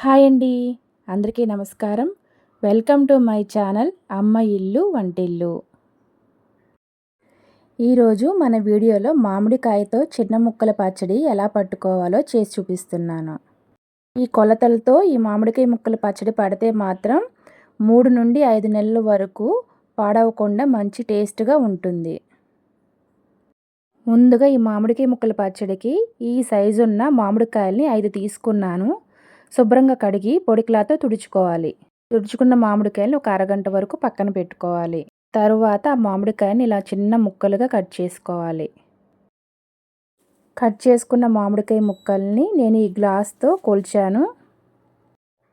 Hi అండి. అందరికీ నమస్కారం. వెల్కమ్ టు మై ఛానల్ అమ్మ ఇల్లు వంటిల్లు. ఈరోజు మన వీడియోలో మామిడికాయతో చిన్న ముక్కల పచ్చడి ఎలా పట్టుకోవాలో చేసి చూపిస్తున్నాను. ఈ కొలతలతో ఈ మామిడికాయ ముక్కల పచ్చడి పడితే మాత్రం మూడు నుండి ఐదు నెలల వరకు పాడవకుండా మంచి టేస్ట్గా ఉంటుంది. ముందుగా ఈ మామిడికాయ ముక్కల పచ్చడికి ఈ సైజు ఉన్న మామిడికాయల్ని ఐదు తీసుకున్నాను. శుభ్రంగా కడిగి పొడి క్లాత్ తుడుచుకోవాలి. తుడుచుకున్న మామిడికాయలు ఒక అరగంట వరకు పక్కన పెట్టుకోవాలి. తరువాత ఆ మామిడికాయని ఇలా చిన్న ముక్కలుగా కట్ చేసుకోవాలి. కట్ చేసుకున్న మామిడికాయ ముక్కల్ని నేను ఈ గ్లాస్తో కొలిచాను.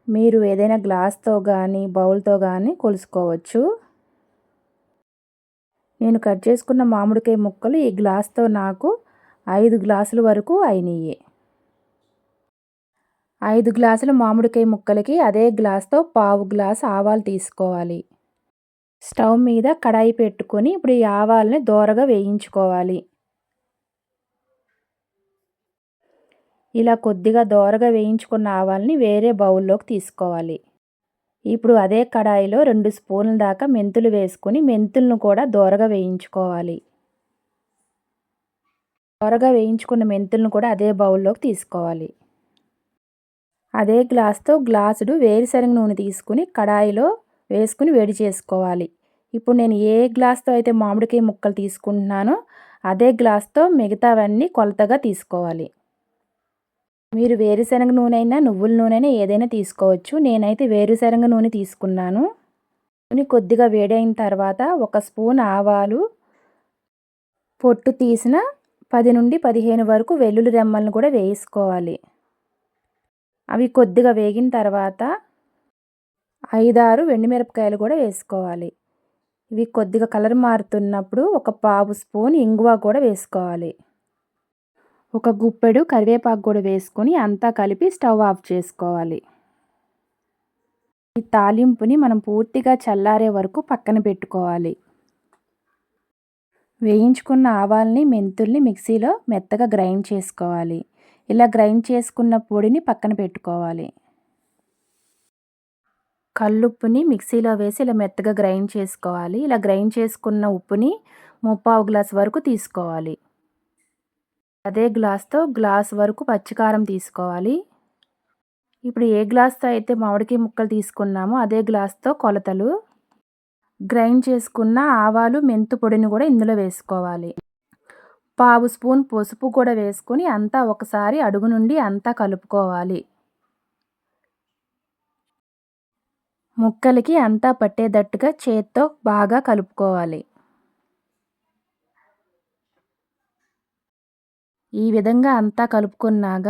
మీరు ఏదైనా గ్లాస్తో కానీ బౌల్తో కానీ కొలుసుకోవచ్చు. నేను కట్ చేసుకున్న మామిడికాయ ముక్కలు ఈ గ్లాస్తో నాకు ఐదు గ్లాసుల వరకు అయినాయి ఐదు గ్లాసుల మామిడికాయ ముక్కలకి అదే గ్లాస్తో పావు గ్లాస్ ఆవాలు తీసుకోవాలి. స్టవ్ మీద కడాయి పెట్టుకొని ఇప్పుడు ఈ ఆవాలని దోరగా వేయించుకోవాలి. ఇలా కొద్దిగా దోరగా వేయించుకున్న ఆవాలని వేరే బౌల్లోకి తీసుకోవాలి. ఇప్పుడు అదే కడాయిలో రెండు స్పూన్ల దాకా మెంతులు వేసుకొని మెంతులను కూడా దోరగా వేయించుకోవాలి. దోరగా వేయించుకున్న మెంతులను కూడా అదే బౌల్లోకి తీసుకోవాలి. అదే గ్లాస్తో గ్లాసుడు వేరుశనగ నూనె తీసుకుని కడాయిలో వేసుకుని వేడి చేసుకోవాలి. ఇప్పుడు నేను ఏ గ్లాస్తో అయితే మామిడికాయ ముక్కలు తీసుకుంటున్నానో అదే గ్లాస్తో మిగతావన్నీ కొలతగా తీసుకోవాలి. మీరు వేరుశనగ నూనె అయినా నువ్వుల నూనె అయినా ఏదైనా తీసుకోవచ్చు. నేనైతే వేరుశనగ నూనె తీసుకున్నాను. నూనె కొద్దిగా వేడైన తర్వాత ఒక స్పూన్ ఆవాలు పొట్టు తీసిన పది నుండి పదిహేను వరకు వెల్లుల్లి రెమ్మలను కూడా వేసుకోవాలి. అవి కొద్దిగా వేగిన తర్వాత ఐదారు మిరపకాయలు కూడా వేసుకోవాలి. ఇవి కొద్దిగా కలర్ మారుతున్నప్పుడు ఒక పావు స్పూన్ ఇంగువ కూడా వేసుకోవాలి. ఒక గుప్పెడు కరివేపాకు కూడా వేసుకొని అంతా కలిపి స్టవ్ ఆఫ్ చేసుకోవాలి. ఈ తాలింపుని మనం పూర్తిగా చల్లారే వరకు పక్కన పెట్టుకోవాలి. వేయించుకున్న ఆవాల్ని మెంతుల్ని మిక్సీలో మెత్తగా గ్రైండ్ చేసుకోవాలి. ఇలా గ్రైండ్ చేసుకున్న పొడిని పక్కన పెట్టుకోవాలి. కల్లుప్పుని మిక్సీలో వేసి ఇలా మెత్తగా గ్రైండ్ చేసుకోవాలి. ఇలా గ్రైండ్ చేసుకున్న ఉప్పుని ముప్పావు గ్లాస్ వరకు తీసుకోవాలి. అదే గ్లాస్తో గ్లాస్ వరకు పచ్చికారం తీసుకోవాలి. ఇప్పుడు ఏ గ్లాస్తో అయితే మామిడికాయ ముక్కలు తీసుకున్నామో అదే గ్లాస్తో కొలతలు. గ్రైండ్ చేసుకున్న ఆవాలు మెంతు పొడిని కూడా ఇందులో వేసుకోవాలి. పావు స్పూన్ పసుపు కూడా వేసుకొని అంతా ఒకసారి అడుగు నుండి అంతా కలుపుకోవాలి. ముక్కలకి అంతా పట్టేటట్టుగా చేత్తో బాగా కలుపుకోవాలి. ఈ విధంగా అంతా కలుపుకున్నాక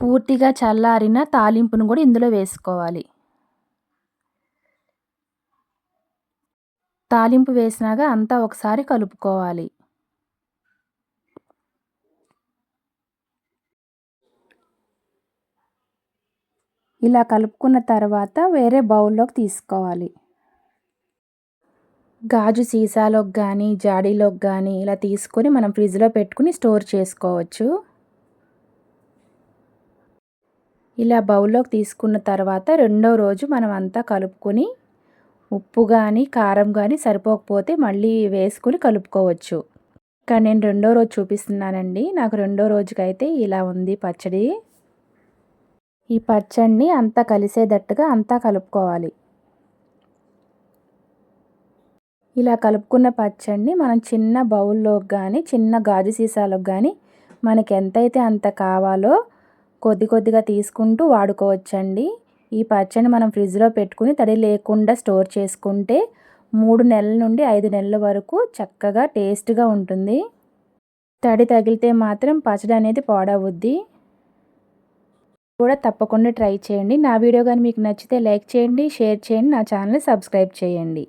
పూర్తిగా చల్లారిన తాలింపును కూడా ఇందులో వేసుకోవాలి. తాలింపు వేసినాక అంతా ఒకసారి కలుపుకోవాలి. ఇలా కలుపుకున్న తర్వాత వేరే బౌల్లోకి తీసుకోవాలి. గాజు సీసాలోకి కానీ జాడీలోకి కానీ ఇలా తీసుకొని మనం ఫ్రిడ్జ్లో పెట్టుకుని స్టోర్ చేసుకోవచ్చు. ఇలా బౌల్లోకి తీసుకున్న తర్వాత రెండో రోజు మనం అంతా కలుపుకొని ఉప్పు కానీ కారం కానీ సరిపోకపోతే మళ్ళీ వేసుకుని కలుపుకోవచ్చు. కానీ నేను రెండో రోజు చూపిస్తున్నానండి. నాకు రెండో రోజుకైతే ఇలా ఉంది పచ్చడి. ఈ పచ్చడిని అంతా కలిసేటట్టుగా అంతా కలుపుకోవాలి. ఇలా కలుపుకున్న పచ్చడిని మనం చిన్న బౌల్లోకి కానీ చిన్న గాజు సీసాలకు కానీ మనకి ఎంతైతే అంత కావాలో కొద్ది కొద్దిగా తీసుకుంటూ వాడుకోవచ్చండి. ఈ పచ్చడిని మనం ఫ్రిడ్జ్లో పెట్టుకుని తడి లేకుండా స్టోర్ చేసుకుంటే మూడు నెలల నుండి ఐదు నెలల వరకు చక్కగా టేస్ట్గా ఉంటుంది. తడి తగిలితే మాత్రం పచ్చడి అనేది పాడవుద్ది. కూడా తప్పకుండా ట్రై చేయండి. నా వీడియో కానీ మీకు నచ్చితే లైక్ చేయండి షేర్ చేయండి నా ఛానల్ని సబ్స్క్రైబ్ చేయండి.